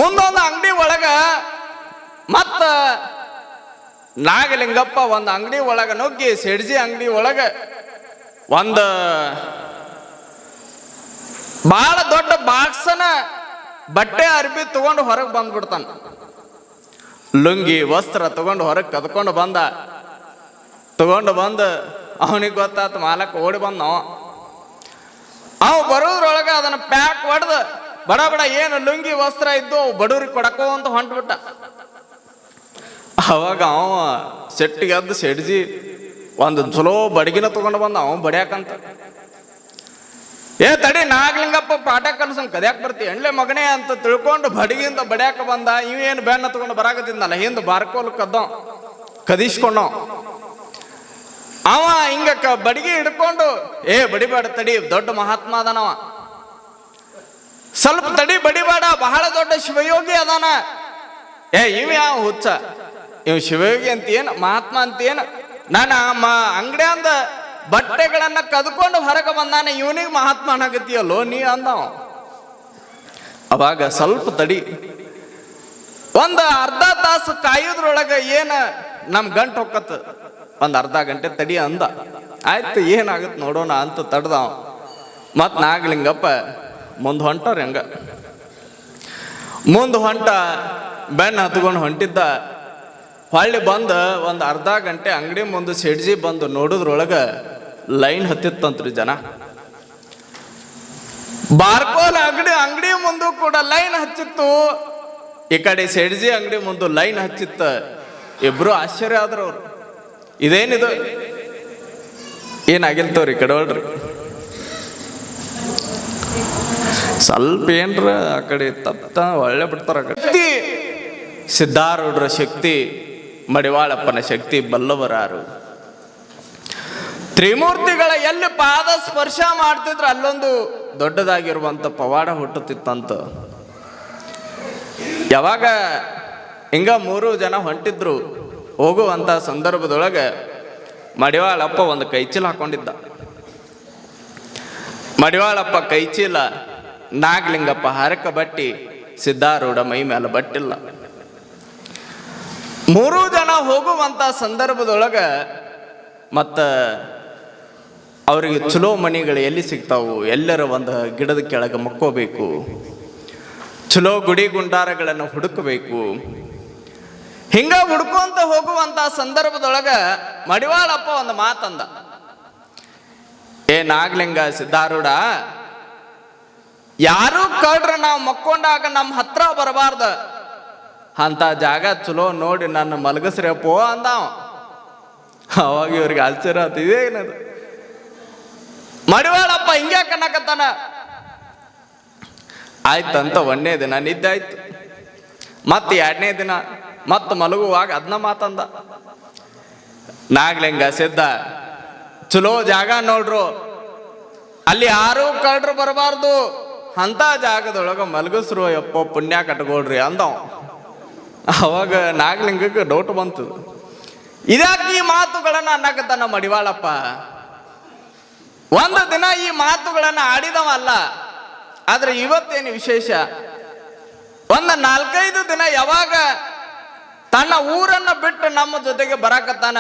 ಮುಂದೊಂದು ಅಂಗಡಿ ಒಳಗ ಮತ್ತ ನಾಗಲಿಂಗಪ್ಪ ಒಂದು ಅಂಗಡಿ ಒಳಗ ನುಗ್ಗಿ, ಸೆಡ್ಜಿ ಅಂಗಡಿ ಒಳಗ ಒಂದು ಬಹಳ ದೊಡ್ಡ ಬಾಕ್ಸನ ಬಟ್ಟೆ ಅರ್ಬಿ ತಗೊಂಡು ಹೊರಗೆ ಬಂದ್ಬಿಡ್ತಾನ. ಲುಂಗಿ, ವಸ್ತ್ರ ತಗೊಂಡು ಹೊರಗೆ ಕದ್ಕೊಂಡು ಬಂದ. ತಗೊಂಡು ಬಂದ, ಅವನಿಗೆ ಗೊತ್ತಾತ ಮಾಲಕ್ ಓಡಿ ಬಂದ ಅವ ಬರೋದ್ರೊಳಗೆ ಅದನ್ನ ಪ್ಯಾಕ್ ಹೊಡೆದು ಬಡ ಬಡ ಏನು ಲುಂಗಿ, ವಸ್ತ್ರ ಇದ್ದು ಅವು ಬಡವ್ರಿಗೆ ಕೊಡಕೋ ಅಂತ ಹೊಂಟ್ಬಿಟ್ಟ. ಅವಾಗ ಅವ ಸೆಟ್ಟಿಗೆ ಎದ್ದು ಸೆಡ್ಜಿ ಒಂದು ಚಲೋ ಬಡಗಿನ ತಗೊಂಡು ಬಂದ, ಅವ ಬಡಿಯಾಕಂತ. ಏ ತಡಿ, ನಾಗಲಿಂಗಪ್ಪ ಪಾಠ ಕಲ್ಸಂಗ್ ಕದ್ಯಾಕ್ ಬರ್ತಿ? ಎಣ್ಲೆ ಮಗನೇ ಅಂತ ತಿಳ್ಕೊಂಡು ಬಡಗಿಂದ ಬಡ್ಯಾಕ ಬಂದ ಇವೇನು ಬೆನ್ನ ತಗೊಂಡು ಬರಾಕತ್ತಿದ್ನಲ್ಲ? ಹಿಂದೆ ಬಾರ್ಕೋಲ್ ಕದ್ದ ಕದಿಸ್ಕೊಂಡ ಅವ ಹಿಂಗ ಕ ಬಡಿಗೆ ಹಿಡ್ಕೊಂಡು, ಏ, ಬಡಿಬೇಡ ತಡಿ, ದೊಡ್ಡ ಮಹಾತ್ಮ ಅದಾನವ. ಸ್ವಲ್ಪ ತಡಿ, ಬಡಿಬೇಡ, ಬಹಳ ದೊಡ್ಡ ಶಿವಯೋಗಿ ಅದಾನ. ಏ, ಇವ ಯಾವ ಹುಚ್ಚ? ಇವ್ ಶಿವಯೋಗಿ ಅಂತ ಏನು ಮಹಾತ್ಮ ಅಂತ ಏನು ನಾನು ಮ ಅಂಗಡಿ ಅಂದ ಬಟ್ಟೆಗಳನ್ನ ಕದ್ಕೊಂಡು ಹೊರಗೆ ಬಂದಾನೆ, ಇವನಿಗೆ ಮಹಾತ್ಮ ಅನಗತಿಯಲ್ಲೋ ನೀ ಅಂದವ. ಅವಾಗ ಸ್ವಲ್ಪ ತಡಿ. ಒಂದು ಅರ್ಧ ತಾಸು ಕಾಯೋದ್ರೊಳಗೆ ಏನ ನಮ್ ಗಂಟು ಹೊಕ್ಕತ್. ಒಂದು ಅರ್ಧ ಗಂಟೆ ತಡಿ ಅಂದ. ಆಯ್ತು ಏನಾಗುತ್ತೆ ನೋಡೋಣ ಅಂತ ತಡ್ದ ಮತ್ತೆ ಮತ್ ನಾಗಲಿಂಗಪ್ಪ, ಮುಂದೆ ಹೊಂಟಾರ ಹೆಂಗ? ಮುಂದೆ ಹೊಂಟ ಬೆನ್ನ ಹತ್ಕೊಂಡು ಹೊಂಟಿದ್ದ. ಹೊಳ್ಳಿ ಬಂದು ಒಂದು ಅರ್ಧ ಗಂಟೆ ಅಂಗಡಿ ಮುಂದೆ ಸಿಡ್ಜಿ ಬಂದು ನೋಡಿದ್ರೊಳಗೆ ಲೈನ್ ಹತ್ತಿತ್ತಂತ್ರಿ ಜನ. ಬಾರ್ಕೋಲ್ ಅಂಗಡಿ ಅಂಗಡಿ ಮುಂದೆ ಕೂಡ ಲೈನ್ ಹಚ್ಚಿತ್ತು. ಈ ಕಡೆ ಸೆಡ್ಜಿ ಅಂಗಡಿ ಮುಂದೆ ಲೈನ್ ಹಚ್ಚಿತ್ತ. ಇಬ್ರು ಆಶ್ಚರ್ಯ ಆದ್ರು ಅವ್ರು. ಇದೇನಿದು? ಏನಾಗಿಲ್ತವ್ರಿ ಕಡವಳ್ರಿ ಸ್ವಲ್ಪ ಏನ್ರ ಆ ಕಡೆ ತಪ್ಪ ಒಳ್ಳೆ ಬಿಡ್ತಾರ ಶಕ್ತಿ, ಸಿದ್ಧಾರೂಢರ ಶಕ್ತಿ. ಮಡಿವಾಳಪ್ಪನ ಶಕ್ತಿ ಬಲ್ಲವರಾರು. ತ್ರಿಮೂರ್ತಿಗಳ ಎಲ್ಲಿ ಪಾದ ಸ್ಪರ್ಶ ಮಾಡ್ತಿದ್ರು ಅಲ್ಲೊಂದು ದೊಡ್ಡದಾಗಿರುವಂತ ಪವಾಡ ಹುಟ್ಟುತ್ತಿತ್ತಂತ. ಯಾವಾಗ ಹಿಂಗ ಮೂರು ಜನ ಹೊಂಟಿದ್ರು ಹೋಗುವಂತ ಸಂದರ್ಭದೊಳಗೆ ಮಡಿವಾಳಪ್ಪ ಒಂದು ಕೈಚೀಲ ಹಾಕೊಂಡಿದ್ದ. ಮಡಿವಾಳಪ್ಪ ಕೈಚೀಲ ನಾಗಲಿಂಗಪ್ಪ ಹರಕ ಬಟ್ಟಿ ಸಿದ್ಧಾರೂಢ ಮೈ ಮೇಲೆ ಬಟ್ಟಿಲ್ಲ. ಮೂರು ಜನ ಹೋಗುವಂತ ಸಂದರ್ಭದೊಳಗೆ ಮತ್ತು ಅವರಿಗೆ ಚಲೋ ಮನೆಗಳು ಎಲ್ಲಿ ಸಿಗ್ತಾವು? ಎಲ್ಲರ ಒಂದು ಗಿಡದ ಕೆಳಗೆ ಮಕ್ಕೋಬೇಕು. ಚಲೋ ಗುಡಿ ಗುಂಡಾರಗಳನ್ನು ಹುಡುಕಬೇಕು. ಹಿಂಗ ಹುಡುಕುವಂತ ಹೋಗುವಂತ ಸಂದರ್ಭದೊಳಗೆ ಮಡಿವಾಳಪ್ಪ ಒಂದು ಮಾತಂದ. ಏ ನಾಗಲಿಂಗ, ಸಿದ್ಧಾರೂಢ, ಯಾರು ಕಳ್ರ ನಾವು ಮಕ್ಕೊಂಡಾಗ ನಮ್ಮ ಹತ್ರ ಬರಬಾರ್ದ. ಅಂತ ಜಾಗ ಚಲೋ ನೋಡಿ ನನ್ನ ಮಲಗಿಸ್ರಪ್ಪೋ ಅಂದಾವ. ಅವಾಗ ಇವ್ರಿಗೆ ಆಶ್ಚರ್ಯ ಆತಿದೆ ಏನದು ಮಡಿವಾಳಪ್ಪ ಹಿಂಗೆ ಕನ್ನಕತ್ತಾನ ಆಯ್ತಂತ ಒಂದನೇ ದಿನ ನಿದ್ದೆ ಆಯ್ತು. ಮತ್ತೆ ಎರಡನೇ ದಿನ ಮತ್ತೆ ಮಲಗುವಾಗ ಅದನ್ನ ಮಾತಂದ. ನಾಗ್ಲಿಂಗ ಸಿದ್ಧ, ಚಲೋ ಜಾಗ ನೋಡ್ರು. ಅಲ್ಲಿ ಯಾರೂ ಕಳ್ರು ಬರಬಾರ್ದು. ಅಂತ ಜಾಗದೊಳಗ ಮಲಗಸ್ರು ಯಪ್ಪ ಪುಣ್ಯ ಕಟ್ಕೊಳ್ರಿ ಅಂದವ. ಅವಾಗ ನಾಗಲಿಂಗಕ್ಕೆ ಡೌಟ್ ಬಂತು. ಇದ್ಯಾಕೆ ಈ ಮಾತುಗಳನ್ನು ಅನ್ನಕತ್ತಾನ ಮಡಿವಾಳಪ್ಪ ಒಂದು ದಿನ ಈ ಮಾತುಗಳನ್ನು ಆಡಿದವಲ್ಲ, ಆದ್ರೆ ಇವತ್ತೇನು ವಿಶೇಷ? ಒಂದು ನಾಲ್ಕೈದು ದಿನ ಯಾವಾಗ ತನ್ನ ಊರನ್ನು ಬಿಟ್ಟು ನಮ್ಮ ಜೊತೆಗೆ ಬರಾಕತ್ತಾನ?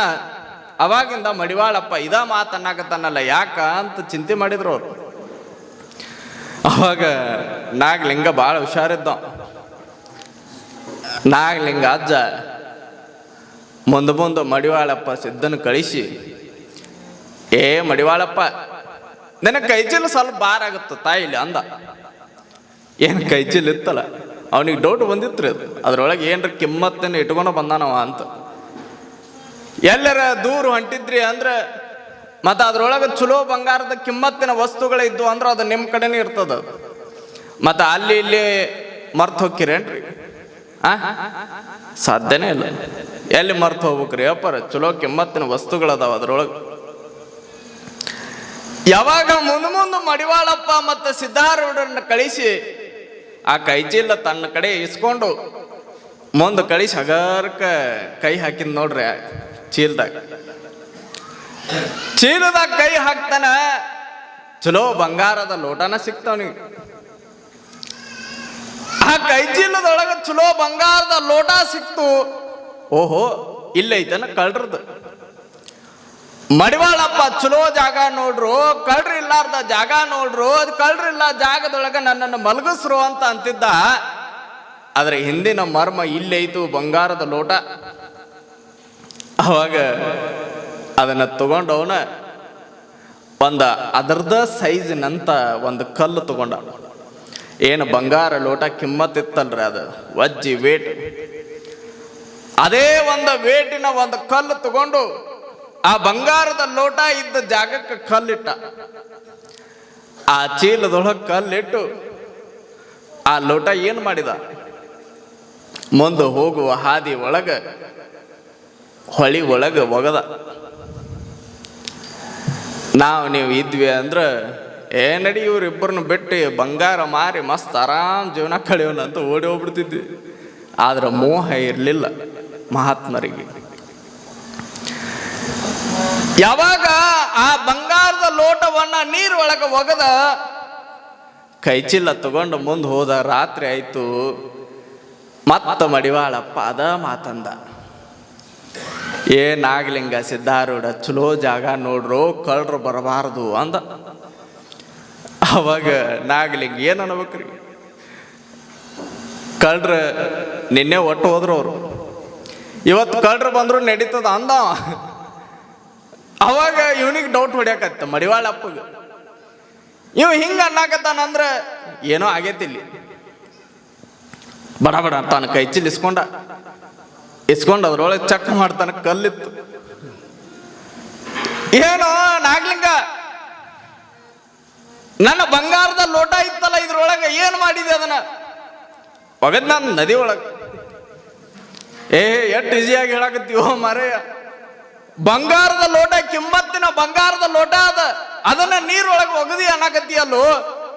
ಅವಾಗಿಂದ ಮಡಿವಾಳಪ್ಪ ಇದ ಮಾತನ್ನಾಕತ್ತಾನಲ್ಲ ಯಾಕ ಅಂತ ಚಿಂತೆ ಮಾಡಿದ್ರು ಅವರು. ಅವಾಗ ನಾಗಲಿಂಗ ಭಾಳ ಹುಷಾರಿದ್ದ. ನಾಗಲಿಂಗ ಅಜ್ಜ ಮುಂದೆ ಮುಂದೆ ಮಡಿವಾಳಪ್ಪ ಸಿದ್ಧನ ಕಳಿಸಿ, ಏ ಮಡಿವಾಳಪ್ಪ ನಿನ್ನ ಕೈಚೀಲ ಸ್ವಲ್ಪ ಭಾರ ಆಗುತ್ತೆ ತಾಯಿಲಿ ಅಂದ. ಏನು ಕೈಚೀಲ ಇತ್ತಲ್ಲ, ಅವನಿಗೆ ಡೌಟ್ ಬಂದಿತ್ರಿ ಅದು. ಅದ್ರೊಳಗೆ ಏನ್ರ ಕಿಮ್ಮತ್ತನ್ನು ಇಟ್ಕೊಂಡು ಬಂದಾನವ ಅಂತ. ಎಲ್ಲರ ದೂರ ಹೊಂಟಿದ್ರಿ ಅಂದ್ರೆ ಮತ್ತು ಅದ್ರೊಳಗೆ ಚಲೋ ಬಂಗಾರದ ಕಿಮ್ಮತ್ತಿನ ವಸ್ತುಗಳು ಇದ್ದು ಅಂದ್ರೆ ಅದು ನಿಮ್ಮ ಕಡೆನೇ ಇರ್ತದ. ಮತ್ತು ಅಲ್ಲಿ ಇಲ್ಲಿ ಮರ್ತು ಹೋಗ್ಕಿರೇನ್ರಿ ಆ? ಸಾಧ್ಯನೇ ಇಲ್ಲ. ಎಲ್ಲಿ ಮರ್ತು ಹೋಗ್ಬೇಕ್ರಿ? ಅಪ್ಪರ ಚಲೋ ಕಿಮ್ಮತ್ತಿನ ವಸ್ತುಗಳದಾವ ಅದ್ರೊಳಗೆ. ಯಾವಾಗ ಮುಂದೆ ಮುಂದೆ ಮಡಿವಾಳಪ್ಪ ಮತ್ತು ಸಿದ್ಧಾರೂಢರನ್ನ ಕಳಿಸಿ, ಆ ಕೈ ಚೀಲ ತನ್ನ ಕಡೆ ಇಸ್ಕೊಂಡು ಮುಂದೆ ಕಳಿಸಿ ಹಗರ್ಕ ಕೈ ಹಾಕಿದ್ ನೋಡ್ರಿ ಚೀಲದಾಗ. ಚೀಲದಾಗ ಕೈ ಹಾಕ್ತಾನ, ಚಲೋ ಬಂಗಾರದ ಲೋಟನ ಸಿಕ್ತಾವನಿಗೆ. ಆ ಕೈ ಚೀಲದೊಳಗೆ ಚಲೋ ಬಂಗಾರದ ಲೋಟ ಸಿಕ್ತು. ಓಹೋ ಇಲ್ಲೈತನ ಕಳ್ರದ್ದು ಮಡಿವಾಳಪ್ಪ ಚಲೋ ಜಾಗ ನೋಡ್ರು ಕಳ್ರಿ ಇಲ್ಲಾರ್ದ ಜಾಗ ನೋಡ್ರು, ಅದು ಕಳ್ರಿಲ್ಲ ಜಾಗದೊಳಗ ನನ್ನನ್ನು ಮಲಗಿಸ್ರು ಅಂತ ಅಂತಿದ್ದ. ಆದ್ರೆ ಹಿಂದಿನ ಮರ್ಮ ಇಲ್ಲೈತು ಬಂಗಾರದ ಲೋಟ. ಅವಾಗ ಅದನ್ನ ತಗೊಂಡವನ ಒಂದ ಒಂದು ಅದರ್ದ ಸೈಜಿನಂತ ಒಂದು ಕಲ್ಲು ತಗೊಂಡ. ಏನು ಬಂಗಾರ ಲೋಟ ಕಿಮ್ಮತ್ತಿತ್ತಲ್ರಿ ಅದು? ವಜ್ಜಿ ವೇಟ್. ಅದೇ ಒಂದು ವೇಟಿನ ಒಂದು ಕಲ್ಲು ತಗೊಂಡು ಆ ಬಂಗಾರದ ಲೋಟ ಇದ್ದ ಜಾಗಕ್ಕೆ ಕಲ್ಲಿಟ್ಟ. ಆ ಚೀಲದೊಳಗೆ ಕಲ್ಲಿಟ್ಟು ಆ ಲೋಟ ಏನು ಮಾಡಿದ? ಮುಂದೆ ಹೋಗುವ ಹಾದಿ ಒಳಗ, ಹೊಳಿ ಒಳಗ ಒಗದ. ನಾವು ನೀವು ಇದ್ವಿ ಅಂದ್ರೆ ಏ ನಡಿ, ಇವ್ರಿಬ್ಬರನ್ನ ಬಿಟ್ಟು ಬಂಗಾರ ಮಾರಿ ಮಸ್ತ್ ಆರಾಮ್ ಜೀವನ ಕಳೆಯೋಣ ಅಂತ ಓಡಿ ಹೋಗ್ಬಿಡ್ತಿದ್ವಿ. ಆದ್ರೆ ಮೋಹ ಇರಲಿಲ್ಲ ಮಹಾತ್ಮರಿಗೆ. ಯಾವಾಗ ಆ ಬಂಗಾರದ ಲೋಟವನ್ನ ಒಳಗೆ ಒಗದ ಕೈಚಿಲ್ಲ ತಗೊಂಡು ಮುಂದೆ ಹೋದ ರಾತ್ರಿ ಆಯ್ತು. ಮತ್ತ ಮಡಿವಾಳಪ್ಪ ಅದ ಮಾತಂದ. ಏ ನಾಗಲಿಂಗ ಸಿದ್ಧಾರೂಢ, ಚಲೋ ಜಾಗ ನೋಡ್ರು, ಕಳ್ರು ಬರಬಾರದು ಅಂದ. ಅವಾಗ ನಾಗಲಿಂಗ ಏನು ಅನ್ಬೇಕ್ರಿ? ಕಳ್ರ ನಿನ್ನೆ ಒಟ್ಟು ಹೋದ್ರು ಅವರು. ಇವತ್ತು ಕಳ್ರ ಬಂದ್ರು ನಡೀತದ ಅಂದ ಅವಾಗ ಇವನಿಗೆ ಡೌಟ್ ಹೊಡ್ಯಾಕತ್ತ ಮಡಿವಾಳಪ್ಪಗೆ ಇವ್ ಹಿಂಗ ಅನ್ನಾಕತ್ತಾನಂದ್ರ ಏನೋ ಆಗೈತಿ ಇಲ್ಲಿ ಬಡ ಬಡ ತಾನು ಕೈ ಚಿಲ್ ಇಸ್ಕೊಂಡ ಇಸ್ಕೊಂಡು ಅದ್ರೊಳಗೆ ಚೆಕ್ ಮಾಡ್ತಾನ ಕಲ್ಲಿತ್ತು. ಏನೋ ನಾಗ್ಲಿಂಗ ನನ್ನ ಬಂಗಾರದ ಲೋಟ ಇತ್ತಲ್ಲ, ಇದ್ರೊಳಗೆ ಏನು ಮಾಡಿದೆ ಅದನ್ನ? ಒಗದ್ ನಾನು ನದಿ ಒಳಗೆ. ಏ, ಎಷ್ಟು ಈಸಿಯಾಗಿ ಹೇಳಕತ್ತೀವೋ ಮಾರಯ್ಯ. ಬಂಗಾರದ ಲೋಟ, ಕಿಮ್ಮತ್ತಿನ ಬಂಗಾರದ ಲೋಟ ಅದ. ಅದನ್ನ ನೀರೊಳಗೆ ಒಗದಿ ಅನ್ನಕತ್ತೀಯಲ್ಲೋ?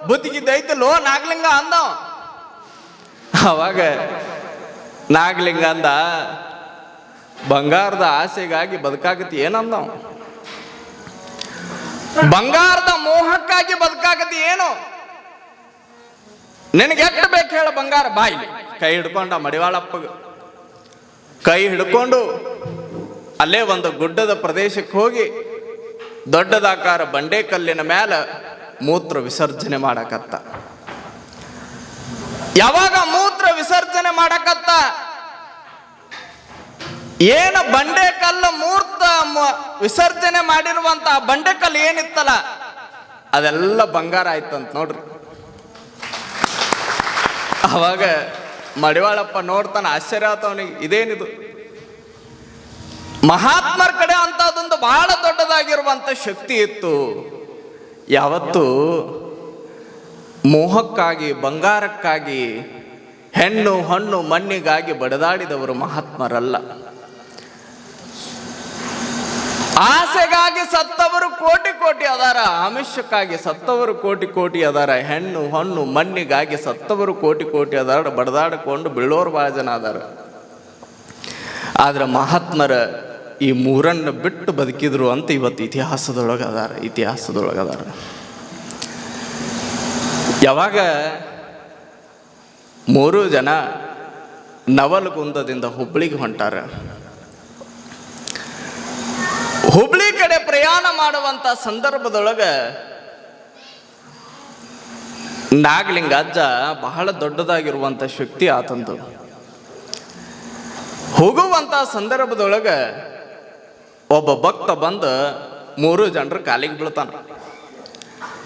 ಬುತ್ತಿಗಿದ್ದೈತಲ್ಲೋ ನಾಗಲಿಂಗ ಅಂದ. ಅವಾಗ ನಾಗಲಿಂಗ ಅಂದ, ಬಂಗಾರದ ಆಸೆಗಾಗಿ ಬದುಕಾಗತಿ ಏನಂದ? ಬಂಗಾರದ ಮೋಹಕ್ಕಾಗಿ ಬದುಕಾಗತಿ ಏನು? ನಿನಗೆ ಎಷ್ಟು ಬೇಕು ಹೇಳ ಬಂಗಾರ ಬಾಯಿ ಕೈ ಹಿಡ್ಕೊಂಡ ಮಡಿವಾಳಪ್ಪಗ. ಕೈ ಹಿಡ್ಕೊಂಡು ಅಲ್ಲೇ ಒಂದು ಗುಡ್ಡದ ಪ್ರದೇಶಕ್ಕೆ ಹೋಗಿ ದೊಡ್ಡದಾಕಾರ ಬಂಡೆ ಕಲ್ಲಿನ ಮ್ಯಾಲ ಮೂತ್ರ ವಿಸರ್ಜನೆ ಮಾಡಕತ್ತ. ಯಾವಾಗ ಮೂತ್ರ ವಿಸರ್ಜನೆ ಮಾಡಕತ್ತ? ಏನು ಬಂಡೆ ಕಲ್ಲು ಮೂರ್ತ ವಿಸರ್ಜನೆ ಮಾಡಿರುವಂತ ಬಂಡೆ ಕಲ್ಲು ಏನಿತ್ತಲ್ಲ, ಅದೆಲ್ಲ ಬಂಗಾರ ಆಯ್ತಂತ ನೋಡ್ರಿ. ಅವಾಗ ಮಡಿವಾಳಪ್ಪ ನೋಡ್ತಾನೆ, ಆಶ್ಚರ್ಯ ಆತವನಿಗೆ ಇದೇನಿದು? ಮಹಾತ್ಮರ ಕಡೆ ಅಂತದೊಂದು ಬಹಳ ದೊಡ್ಡದಾಗಿರುವಂತ ಶಕ್ತಿ ಇತ್ತು. ಯಾವತ್ತು ಮೋಹಕ್ಕಾಗಿ, ಬಂಗಾರಕ್ಕಾಗಿ, ಹೆಣ್ಣು, ಹಣ್ಣು, ಮಣ್ಣಿಗಾಗಿ ಬಡದಾಡಿದವರು ಮಹಾತ್ಮರಲ್ಲ. ಆಸೆಗಾಗಿ ಸತ್ತವರು ಕೋಟಿ ಕೋಟಿ ಅದಾರ, ಆಮಿಷಕ್ಕಾಗಿ ಸತ್ತವರು ಕೋಟಿ ಕೋಟಿ ಅದಾರ, ಹೆಣ್ಣು ಹಣ್ಣು ಮಣ್ಣಿಗಾಗಿ ಸತ್ತವರು ಕೋಟಿ ಕೋಟಿ ಅದಾರ, ಬಡದಾಡಿಕೊಂಡು ಬೀಳೋರು ಭಾಳ ಜನ ಅದಾರ ಆದ್ರೆ ಮಹಾತ್ಮರ ಈ ಮೂರನ್ನು ಬಿಟ್ಟು ಬದುಕಿದ್ರು ಅಂತ ಇವತ್ತು ಇತಿಹಾಸದೊಳಗೆ ಅದಾರ ಇತಿಹಾಸದೊಳಗೆ ಅದಾರ ಯಾವಾಗ ಮೂರು ಜನ ನವಲಗುಂದದಿಂದ ಹುಬ್ಬಳ್ಳಿಗೆ ಹೊಂಟಾರ ಹುಬ್ಳಿ ಕಡೆ ಪ್ರಯಾಣ ಮಾಡುವಂತ ಸಂದರ್ಭದೊಳಗೆ ನಾಗಲಿಂಗ ಅಜ್ಜ ಬಹಳ ದೊಡ್ಡದಾಗಿರುವಂತ ಶಕ್ತಿ ಆತಂದು. ಹೋಗುವಂತ ಸಂದರ್ಭದೊಳಗೆ ಒಬ್ಬ ಭಕ್ತ ಬಂದು ಮೂರು ಜನರು ಕಾಲಿಗೆ ಬೀಳ್ತಾನ.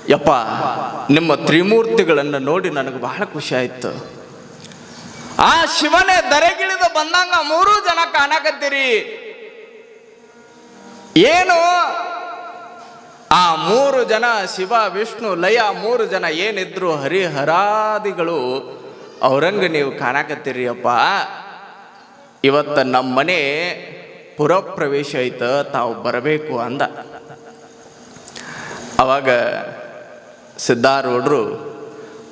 ಯಪ್ಪ, ನಿಮ್ಮ ತ್ರಿಮೂರ್ತಿಗಳನ್ನು ನೋಡಿ ನನಗೆ ಬಹಳ ಖುಷಿ ಆಯಿತು. ಆ ಶಿವನೇ ದರೆಗಿಳಿದು ಬಂದಂಗ ಮೂರು ಜನ ಕಾಣಕತ್ತೀರಿ. ಏನು? ಆ ಮೂರು ಜನ ಶಿವ, ವಿಷ್ಣು, ಲಯ, ಮೂರು ಜನ ಏನಿದ್ರು ಹರಿಹರಾದಿಗಳು ಅವರಂಗ ನೀವು ಕಾಣಕತ್ತೀರಿ ಅಪ್ಪ ಇವತ್ತ ನಮ್ಮ ಮನೆ ಪುರಪ್ರವೇಶ ಐತ, ತಾವು ಬರಬೇಕು ಅಂದ. ಅವಾಗ ಸಿದ್ಧಾರೂಢರು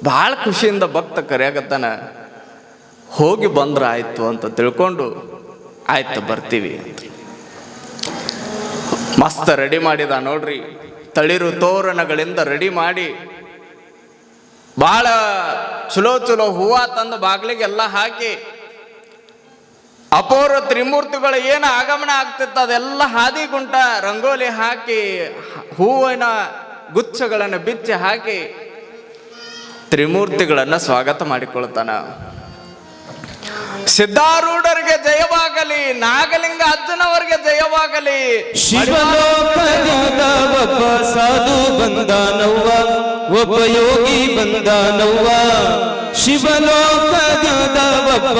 ಭಾಳ ಖುಷಿಯಿಂದ ಭಕ್ತ ಕರೆಯಾಗತ್ತಾನ ಹೋಗಿ ಬಂದ್ರೆ ಆಯಿತು ಅಂತ ತಿಳ್ಕೊಂಡು, ಆಯ್ತು ಬರ್ತೀವಿ ಅಂತ. ಮಸ್ತ್ ರೆಡಿ ಮಾಡಿದ ನೋಡ್ರಿ. ತಳಿರು ತೋರಣಗಳಿಂದ ರೆಡಿ ಮಾಡಿ. ಭಾಳ ಚಲೋ ಚಲೋ ಹೂವ ತಂದು ಬಾಗಿಲಿಗೆಲ್ಲ ಹಾಕಿ. ಅಪೂರ್ವ ತ್ರಿಮೂರ್ತಿಗಳು ಏನು ಆಗಮನ ಆಗ್ತಿತ್ತು, ಅದೆಲ್ಲ ಹಾದಿ ಗುಂಟ ರಂಗೋಲಿ ಹಾಕಿ, ಹೂವಿನ ಗುಚ್ಛಗಳನ್ನು ಬಿಚ್ಚಿ ಹಾಕಿ, ತ್ರಿಮೂರ್ತಿಗಳನ್ನು ಸ್ವಾಗತ ಮಾಡಿಕೊಳ್ತಾನ. ಸಿದ್ಧಾರೂಢರಿಗೆ ಜಯವಾಗಲಿ ನಾಗಲಿಂಗ ಅಜ್ಜನವರಿಗೆ ಜಯವಾಗಲಿ. ಶಿವಲೋಕದ ಒಬ್ಬ ಸಾಧು ಬಂದಾನವ್ವ ಒಬ್ಬ ಯೋಗಿ ಬಂದಾನವ್ವ ನವ್ವ. ಒಬ್ಬ